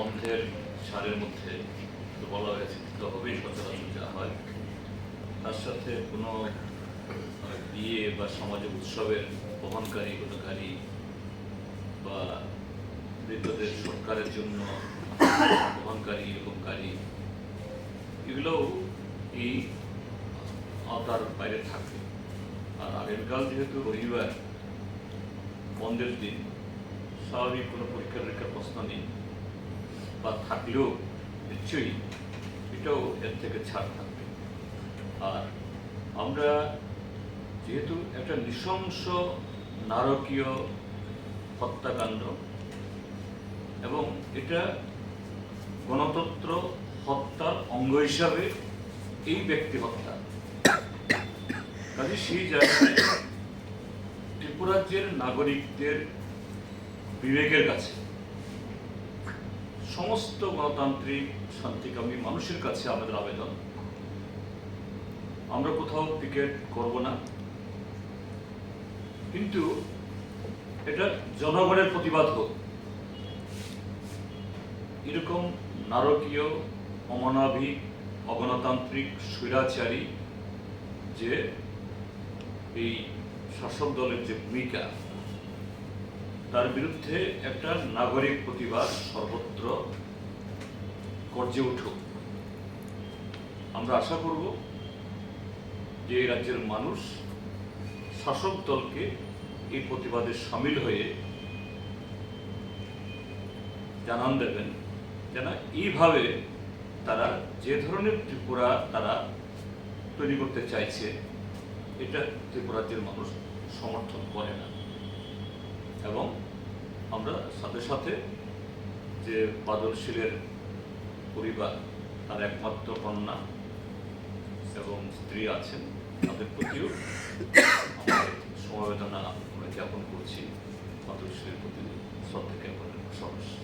বন্ধের সারের মধ্যে বলা হয়েছে, তো হবেই সচরাচর যা হয়। তার সাথে কোনো বিয়ে বা সমাজে উৎসবের বহনকারী কোনো গাড়ি বা বৃদ্ধদের সরকারের জন্য বহনকারী এরকম গাড়ি এগুলোও এই আওতার বাইরে থাকবে আর আগামীকাল যেহেতু রবিবার, বন্ধের দিন, স্বাভাবিক কোনো পরীক্ষা নিরীক্ষার প্রশ্ন নেই। বা থাকলেও নিশ্চয়ই এটাও এর থেকে ছাড় থাকবে। আর আমরা যেহেতু একটা নৃশংস নারকীয় হত্যাকাণ্ড এবং এটা গণতন্ত্র হত্যার অঙ্গ হিসাবে এই ব্যক্তি হত্যা। কাজে সেই জায়গায় ত্রিপুরাজ্যের নাগরিকদের বিবেকের কাছে সমস্ত গণতান্ত্রিক শান্তিকামী মানুষের কাছে আমাদের আবেদন। আমরা কোথাও পিকেট করব না। কিন্তু এটা জনগণের প্রতিবাদ হোক। এরকম নারকীয়, অমানবিক, অগণতান্ত্রিক স্বৈরাচারী যে এই শাসক দলের যে ভূমিকা তার বিরুদ্ধে একটা নাগরিক প্রতিবাদ সর্বত্র গর্জে উঠুক। আমরা আশা করব যে এই রাজ্যের মানুষ শাসক দলকে এই প্রতিবাদে সামিল হয়ে জানান দেবেন যেন এইভাবে তারা যে ধরনের ত্রিপুরা তারা তৈরি করতে চাইছে, এটা ত্রিপুরাজ্যের মানুষ সমর্থন করে না। এবং আমরা সাথে সাথে যে বাদলশীলের পরিবার, তার একমাত্র কন্যা এবং স্ত্রী আছেন, তাদের প্রতিও সমবেদনা আমরা জ্ঞাপন করছি বাদলশীলের প্রতি শ্রদ্ধা জ্ঞাপনের সদস্য